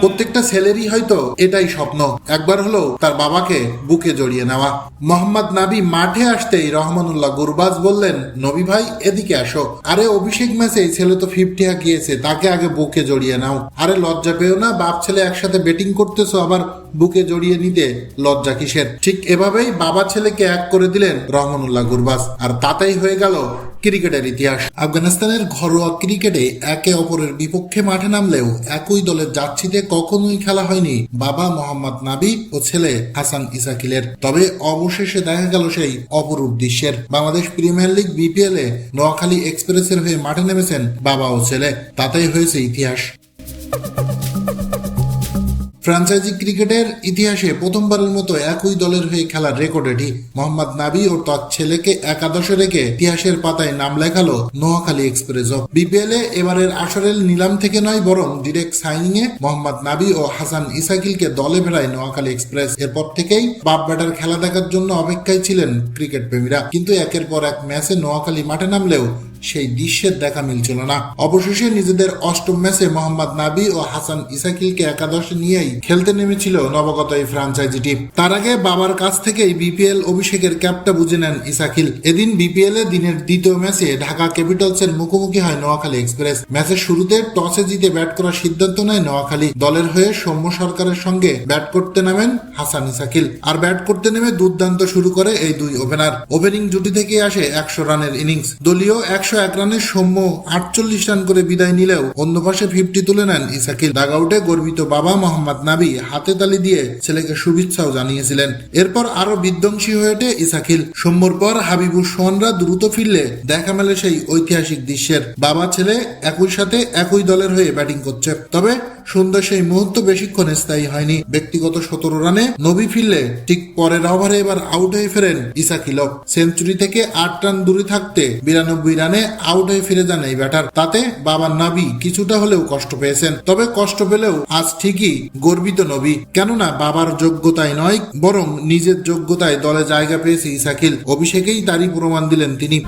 প্রত্যেকটা ছেলেরই হয়তো এটাই স্বপ্ন। একবার হলো তার বাবাকে বুকে জড়িয়ে নেওয়া। মোহাম্মদ নাবি মাঠে আসতেই রহমানুল্লাহ গুরবাজ বললেন, নবী ভাই, এদিকে আসো। আরে অভিষেক ম্যাচে ছেলে তো ফিফটি গিয়েছে, তাকে আগে বুকে জড়িয়ে নাও। আরে লজ্জা পেও না, বাপ ছেলে একসাথে ব্যাটিং করতেছো আবার বুকে জড়িয়ে নিতে লজ্জা কিসের? ঠিক এভাবেই বাবা ছেলেকে এক করে দিলেন রহমানুল্লাহ গুরবাজ। আর তাতেই হয়ে গেল ক্রিকেটের ইতিহাস। আফগানিস্তানের ঘরোয়া ক্রিকেটে একে অপরের বিপক্ষে মাঠে নামলেও একই দলের যাচ্ছিতে কখনোই খেলা হয়নি বাবা মোহাম্মদ নাবি ও ছেলে হাসান ইসাকিলের। তবে অবশেষে দেখা গেল সেই অপরূপ দৃশ্যের। বাংলাদেশ প্রিমিয়ার লিগ বিপিএল এ নোয়াখালী এক্সপ্রেসের হয়ে মাঠে নেমেছেন বাবা ও ছেলে। তাতেই হয়েছে ইতিহাস। ফ্রাঞ্চাইজি ক্রিকেটের ইতিহাসে প্রথমবারের মতো একই দলের হয়ে খেলার রেকর্ড এটি মোহাম্মদ নাবি ও তার ছেলেকে একাদশে রেখে ইতিহাসের পাতায় নাম লেখালো নোয়াখালী এক্সপ্রেসও। বিপিএল এ এবারের আসরের নিলাম থেকে নয়, বরং ডিরেক্ট সাইনিং এ মোহাম্মদ নাবি ও হাসান ইসাকিলকে দলে ভেড়ায় নোয়াখালী এক্সপ্রেস। এরপর থেকেই বাপ ব্যাটার খেলা দেখার জন্য অপেক্ষায় ছিলেন ক্রিকেট প্রেমীরা কিন্তু একের পর এক ম্যাচে নোয়াখালী মাঠে নামলেও সেই দৃশ্যের দেখা মিলছিল না। অবশেষে নিজেদের অষ্টম ম্যাচে মোহাম্মদ নাবি ও হাসান ইসাকিলকে একাদশে নিয়েই খেলতে নেমেছিল নবগত এই ফ্রাঞ্চাইজি টিম। তার আগে বাবার কাছ থেকেই বিপিএল অভিষেকের ক্যাপটা বুঝে নেন ইসাকিল। এদিন বিপিএল এ দিনের দ্বিতীয় ম্যাচে ঢাকা ক্যাপিটালস এর মুখোমুখি হয় নোয়াখালী এক্সপ্রেস। ম্যাচের শুরুতে টসে জিতে ব্যাট করার সিদ্ধান্ত নেয় নোয়াখালী। দলের হয়ে সৌম্য সরকারের সঙ্গে ব্যাট করতে নামেন হাসান ইসাকিল। আর ব্যাট করতে নেমে দুর্দান্ত শুরু করে এই দুই ওপেনার। ওপেনিং জুটি থেকে আসে একশো রানের ইনিংস। দলীয় একশো এক রানে সৌম্য আটচল্লিশ রান করে বিদায় নিলেও অন্য পাশে ফিফটি তুলে নেন ইসাকিল। ডাগ আউটে গর্বিত বাবা মোহাম্মদ নাবি হাতে তালি দিয়ে ছেলেকে শুভেচ্ছাও জানিয়েছিলেন। এরপর আরও বিধ্বংসী হয়ে ওঠে ইসাকিল। সৌম্যর পর হাবিবুর সোহানরা দ্রুত ফিরলে দেখা মেলে সেই ঐতিহাসিক দৃশ্যের। বাবা ছেলে একই সাথে একই দলের হয়ে ব্যাটিং করছে। তবে সুন্দর সেই মুহূর্ত বেশিক্ষণ স্থায়ী হয়নি। ব্যক্তিগত সতেরো রানে নবী ফিরলে ঠিক পরের ওভারে এবার আউট হয়ে ফেরেন ইসাকিলভ সেঞ্চুরি থেকে আট রান দূরে থাকতে বিরানব্বই রানে আউট হয়ে ফিরে যান এই ব্যাটার। তাতে বাবার নাবি কিছুটা হলেও কষ্ট পেয়েছেন। তবে কষ্ট পেলেও আজ ঠিকই গর্বিত নবী। কেননা বাবার যোগ্যতায় নয়, বরং নিজের যোগ্যতায় দলে জায়গা পেয়েছে ইসাকিল। অভিষেকেই তারই প্রমাণ দিলেন তিনি।